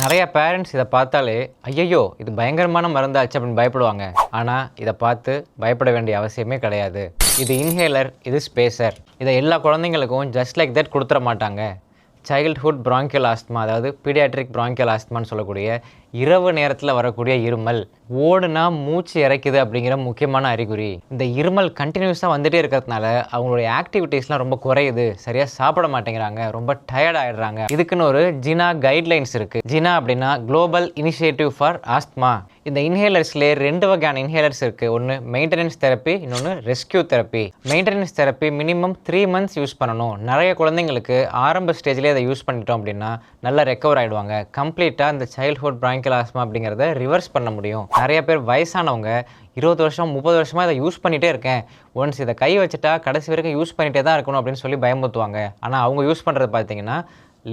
நிறைய பேரண்ட்ஸ் இதை பார்த்தாலே ஐயையோ இது பயங்கரமான மருந்தாச்சு அப்படின்னு பயப்படுவாங்க. ஆனால் இதை பார்த்து பயப்பட வேண்டிய அவசியமே கிடையாது. இது இன்ஹேலர் இது ஸ்பேசர் இதை எல்லா குழந்தைங்களுக்கும் ஜஸ்ட் லைக் தட் கொடுத்துட மாட்டாங்க. சைல்ட்ஹுட் bronchial ஆஸ்துமா அதாவது பீடியாட்ரிக் bronchial ஆஸ்துமான்னு சொல்லக்கூடிய இரவு நேரத்தில் வரக்கூடிய இருமல். ஓடுனா மூச்சு இறைக்குது அப்படிங்கிற முக்கியமான அறிகுறி. இந்த இருமல் கண்டினியூஸாக வந்துட்டே இருக்கிறதுனால அவங்களுடைய ஆக்டிவிட்டீஸ்லாம் ரொம்ப குறையுது. சரியாக சாப்பிட மாட்டேங்கிறாங்க. ரொம்ப டயர்ட் ஆகிடுறாங்க இதுக்குன்னு ஒரு ஜினா கைட்லைன்ஸ் இருக்குது ஜினா அப்படின்னா குளோபல் இனிஷியேட்டிவ் ஃபார் ஆஸ்த்மா இந்த இன்ஹேலர்ஸ்லேயே ரெண்டு வகையான இன்ஹேலர்ஸ் இருக்குது ஒன்று மெயின்டெனன்ஸ் தெரப்பி இன்னொன்று rescue therapy maintenance therapy minimum three months use பண்ணணும். நிறைய குழந்தைங்களுக்கு ஆரம்ப ஸ்டேஜ்லேயே அதை யூஸ் பண்ணிட்டோம் அப்படின்னா நல்லா ரெக்கவர் ஆகிடுவாங்க கம்ப்ளீட்டாக இந்த சைல்ட்ஹுட் bronchial ஆஸ்மா அப்படிங்கிறத ரிவர்ஸ் பண்ண முடியும். நிறைய பேர் வயசானவங்க இருபது வருஷம் முப்பது வருஷமாக இதை யூஸ் பண்ணிகிட்டே இருக்கேன். ஒன்ஸ் இதை கை வச்சுட்டா கடைசி வரைக்கும் யூஸ் பண்ணிகிட்டே தான் இருக்கணும் அப்படின்னு சொல்லி பயமுறுத்துவாங்க. ஆனால் அவங்க யூஸ் பண்ணுறது பார்த்தீங்கன்னா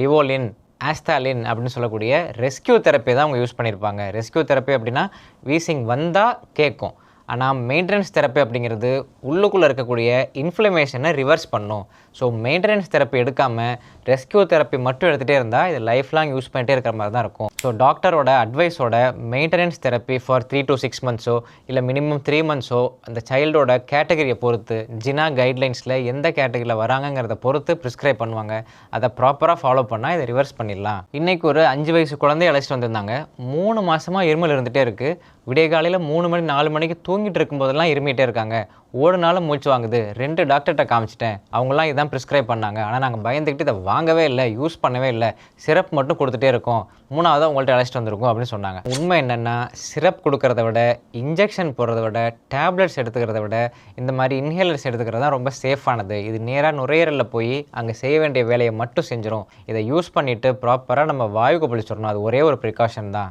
லிவோலின் ஆஸ்தாலின் அப்படின்னு சொல்லக்கூடிய ரெஸ்கியூ தெரப்பி தான் அவங்க யூஸ் பண்ணியிருப்பாங்க ரெஸ்கியூ தெரப்பி அப்படின்னா வீசிங் வந்தால் கேட்கும் ஆனால் மெயின்டெனன்ஸ் தெரப்பி அப்படிங்கிறது உள்ளுக்குள்ளே இருக்கக்கூடிய இன்ஃப்ளமேஷனை ரிவர்ஸ் பண்ணும். ஸோ மெயின்டெனன்ஸ் தெரப்பி எடுக்காமல் ரெஸ்கியூ தெரப்பி மட்டும் எடுத்துகிட்டே இருந்தால் இது லைஃப் லாங் யூஸ் பண்ணிகிட்டே இருக்கிற மாதிரி தான் இருக்கும். ஸோ டாக்டரோட அட்வைஸோட maintenance therapy for three to six மந்த்ஸோ இல்லை மினிமம் த்ரீ மந்த்ஸோ அந்த சைல்டோட கேட்டகரியை பொறுத்து ஜினா கைட்லைன்ஸில் எந்த கேட்டகரியில் வராங்கங்கிறத பொறுத்து ப்ரிஸ்கிரைப் பண்ணுவாங்க. அதை ப்ராப்பராக ஃபாலோ பண்ணால் இதை ரிவர்ஸ் பண்ணிடலாம். இன்றைக்கி ஒரு அஞ்சு வயசு குழந்தைய அழைச்சிட்டு வந்திருந்தாங்க. மூணு மாதமாக இருமல் இருந்துகிட்டே இருக்குது விடிய காலையில் மூணு மணி நாலு மணிக்கு தூங்கிட்டு இருக்கும்போதெல்லாம் இருமிட்டே இருக்காங்க. ஓடுனாலும் மூச்சு வாங்குது. ரெண்டு டாக்டர்கிட்ட காமிச்சிட்டேன். அவங்களாம் இதான் ப்ரிஸ்கிரைப் பண்ணாங்க. ஆனால் நாங்கள் பயந்துக்கிட்டு இதை வாங்கவே இல்லை யூஸ் பண்ணவே இல்லை. சிரப் மட்டும் கொடுத்துட்டே இருக்கோம். மூணாவது உங்கள்கிட்ட அழைச்சிட்டு வந்திருக்கோம் அப்படின்னு சொன்னாங்க. உண்மை என்னென்னா சிரப் கொடுக்கறத விட இன்ஜெக்ஷன் போடுறத விட டேப்லெட்ஸ் எடுத்துக்கிறத விட இந்த மாதிரி இன்ஹேலர்ஸ் எடுத்துக்கிறது தான் ரொம்ப சேஃபானது இது நேராக நுரையீரலில் போய் அங்கே செய்ய வேண்டிய வேலையை மட்டும் செஞ்சிடும் இதை யூஸ் பண்ணிவிட்டு ப்ராப்பராக நம்ம வாயுக்கு பிடிச்சிடணும் அது ஒரே ஒரு ப்ரிகாஷன் தான்.